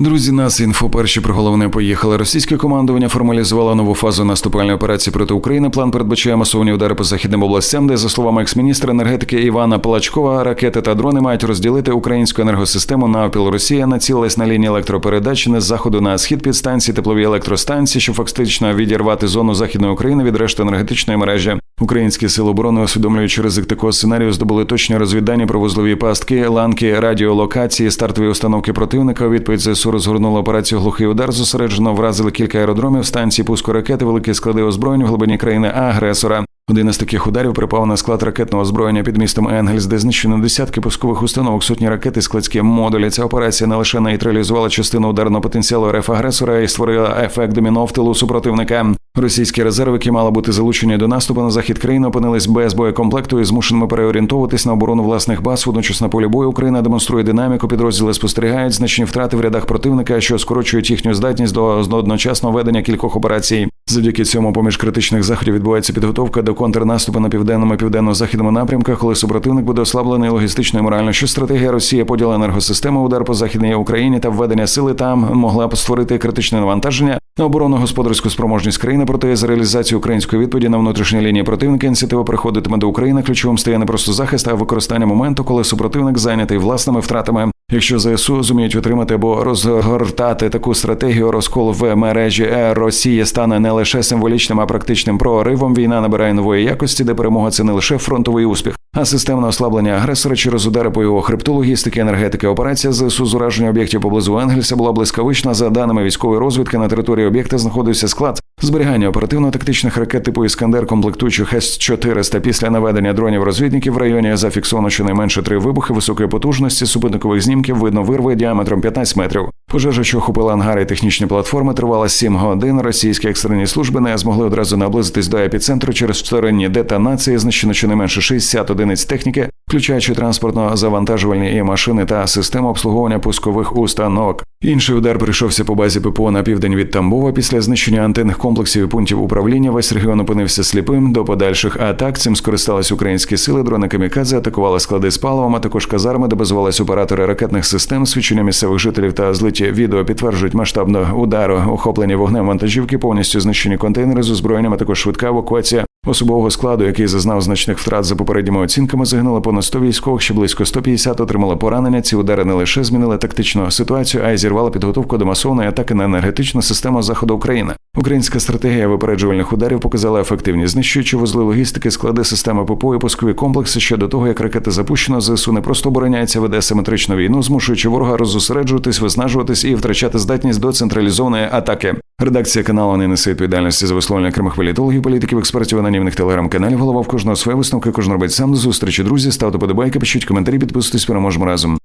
Друзі, нас інфо перші про головне поїхали. Російське командування формалізувало нову фазу наступальної операції проти України. План передбачає масовані удари по західним областям, де, за словами екс-міністра енергетики Івана Палачкова, ракети та дрони мають розділити українську енергосистему на опіл. Росія націлилась на лінії електропередач не заходу на схід під станції теплові електростанції, щоб фактично відірвати зону західної України від решти енергетичної мережі. Українські сили оборони, усвідомлюючи ризик такого сценарію, здобули точні розвідання про вузлові пастки, ланки, радіолокації, стартові установки противника. У Відповідь ЗСУ розгорнула операцію Глухий удар. Зосереджено вразили кілька аеродромів, станції пуску ракети, великі склади озброєнь в глибині країни агресора. Один із таких ударів припав на склад ракетного озброєння під містом Енгельс, де знищено десятки пускових установок, сотні ракет і складські модулі. Ця операція не лише нейтралізувала частину ударного потенціалу РФ агресора, й створила ефект доміно в тилу супротивника. Російські резерви, які мали бути залучені до наступу на захід країни, опинились без боєкомплекту і змушеними переорієнтовуватись на оборону власних баз. Водночас на полі бою Україна демонструє динаміку. Підрозділи спостерігають значні втрати в рядах противника, що скорочують їхню здатність до одночасного ведення кількох операцій. Завдяки цьому, поміж критичних заходів відбувається підготовка до контрнаступу на південному і південно-західному напрямках, коли супротивник буде ослаблений логістично і морально. Що стратегія Росії поділ енергосистеми, удар по західній Україні та введення сили там могла б створити критичне навантаження на оборонно господарську спроможність країни. Проте з реалізацією української відповіді на внутрішній лінії противника ініціатива приходитиме до України. Ключовим стає не просто захист, а використання моменту, коли супротивник зайнятий власними втратами. Якщо ЗСУ зуміють отримати або розгортати таку стратегію розколу в мережі е, Росії стане не лише символічним, а практичним проривом. Війна набирає нової якості, де перемога це не лише фронтовий успіх, а системне ослаблення агресора через удари по його хребту, логістики, енергетики. Операція ЗСУ з ураження об'єктів поблизу Енгельса була блискавична. За даними військової розвідки, на території об'єкта знаходився склад зберігання оперативно-тактичних ракет типу Іскандер, комплектуючих С-400 після наведення дронів розвідників в районі зафіксовано щонайменше три вибухи високої потужності супутникових знімків видно вирви діаметром 15 метрів. Пожежа, що охопила ангари і технічні платформи, тривала 7 годин. Російські екстрені служби не змогли одразу наблизитись до епіцентру через вторинні детонації. Знищено щонайменше 60 одиниць техніки, включаючи транспортно-завантажувальні і машини та систему обслуговування пускових установок. Інший удар прийшовся по базі ППО на південь від Тамбова. Після знищення антенних комплексів і пунктів управління весь регіон опинився сліпим. До подальших атак цим скористались українські сили. Дрони камікадзе атакували склади з паливом, а також казарми, де базувались оператори ракетних систем. Свідчення місцевих жителів та злиті відео підтверджують масштабну удару, охоплені вогнем вантажівки, повністю знищені контейнери з озброєнням, а також швидка евакуація особового складу, який зазнав значних втрат за попередніми оцінками, загинуло понад 100 військових, ще близько 150 отримали поранення. Ці удари не лише змінили тактичну ситуацію, а й зірвали підготовку до масовної атаки на енергетичну систему заходу України. Українська стратегія випереджувальних ударів показала ефективність, знищуючи вузли логістики, склади системи ППО і пускові комплекси. Ще до того, як ракети запущено, ЗСУ не просто обороняється, веде симетричну війну, змушуючи ворога роззосереджуватись, виснажуватись і втрачати здатність до централізованої атаки. Редакція каналу не несе відповідальності за висловлення окремих політологів, політиків, експертів, анонімних телеграм-каналів. Голова в кожного своє висновки, кожен робить сам до зустрічі. Друзі, ставте подобайки, пишіть коментарі, підписуйтесь, переможемо разом.